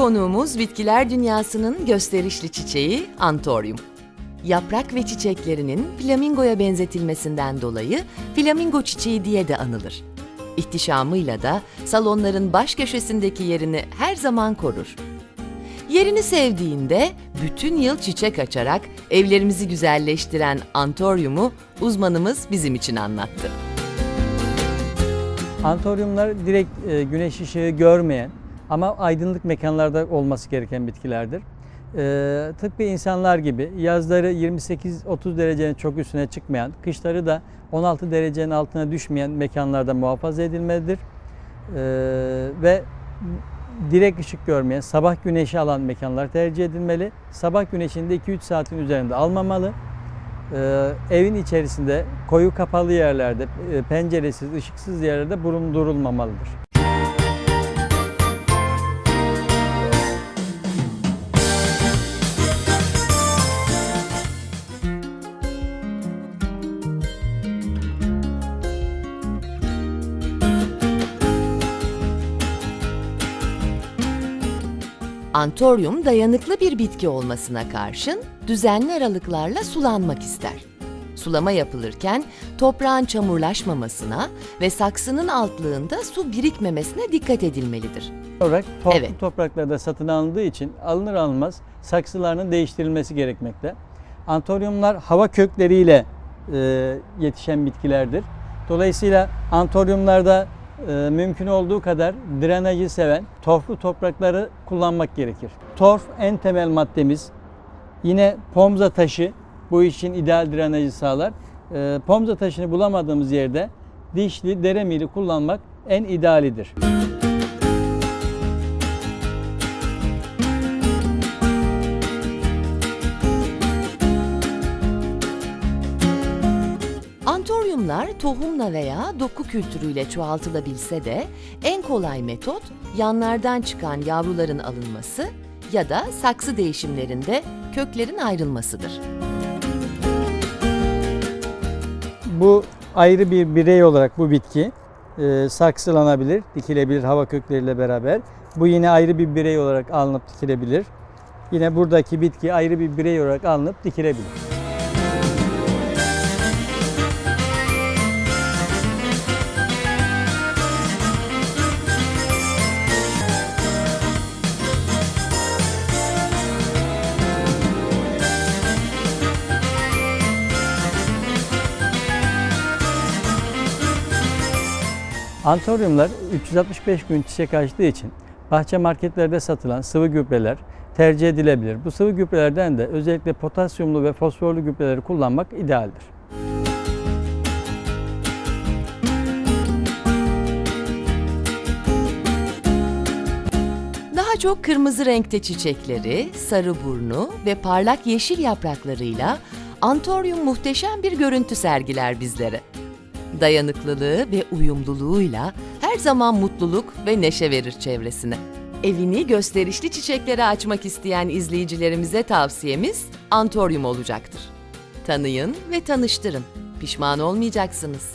Konuğumuz bitkiler dünyasının gösterişli çiçeği Antorium. Yaprak ve çiçeklerinin flamingoya benzetilmesinden dolayı flamingo çiçeği diye de anılır. İhtişamıyla da salonların baş köşesindeki yerini her zaman korur. Yerini sevdiğinde bütün yıl çiçek açarak evlerimizi güzelleştiren Antorium'u uzmanımız bizim için anlattı. Antoryumlar direkt e, güneş ışığı görmeyen ama aydınlık mekanlarda olması gereken bitkilerdir. E, tıpkı insanlar gibi yazları 28-30 derecenin çok üstüne çıkmayan, kışları da 16 derecenin altına düşmeyen mekanlarda muhafaza edilmelidir. E, ve direkt ışık görmeyen, sabah güneşi alan mekanlar tercih edilmeli. Sabah güneşinde 2-3 saatin üzerinde almamalı. Ee, evin içerisinde koyu kapalı yerlerde, e, penceresiz, ışıksız yerlerde bulundurulmamalıdır. Antorium dayanıklı bir bitki olmasına karşın düzenli aralıklarla sulanmak ister. Sulama yapılırken toprağın çamurlaşmamasına ve saksının altlığında su birikmemesine dikkat edilmelidir. olarak torfu Evet. topraklarda satın alındığı için alınır alınmaz saksılarının değiştirilmesi gerekmekte. Antoryumlar hava kökleriyle e, yetişen bitkilerdir. Dolayısıyla antoryumlarda mümkün olduğu kadar drenajı seven torflu toprakları kullanmak gerekir. Torf en temel maddemiz. Yine pomza taşı bu için ideal drenajı sağlar. E, pomza taşını bulamadığımız yerde dişli, deremili kullanmak en idealidir. Antoryumlar tohumla veya doku kültürüyle çoğaltılabilse de en kolay metot yanlardan çıkan yavruların alınması ya da saksı değişimlerinde köklerin ayrılmasıdır. Bu ayrı bir birey olarak bu bitki e, saksılanabilir, dikilebilir hava kökleriyle beraber. Bu yine ayrı bir birey olarak alınıp dikilebilir. Yine buradaki bitki ayrı bir birey olarak alınıp dikilebilir. Antoryumlar 365 gün çiçek açtığı için bahçe marketlerde satılan sıvı gübreler tercih edilebilir. Bu sıvı gübrelerden de özellikle potasyumlu ve fosforlu gübreleri kullanmak idealdir. Daha çok kırmızı renkte çiçekleri, sarı burnu ve parlak yeşil yapraklarıyla Antorium muhteşem bir görüntü sergiler bizlere. Dayanıklılığı ve uyumluluğuyla her zaman mutluluk ve neşe verir çevresine. Evini gösterişli çiçeklere açmak isteyen izleyicilerimize tavsiyemiz Antorium olacaktır. Tanıyın ve tanıştırın. Pişman olmayacaksınız.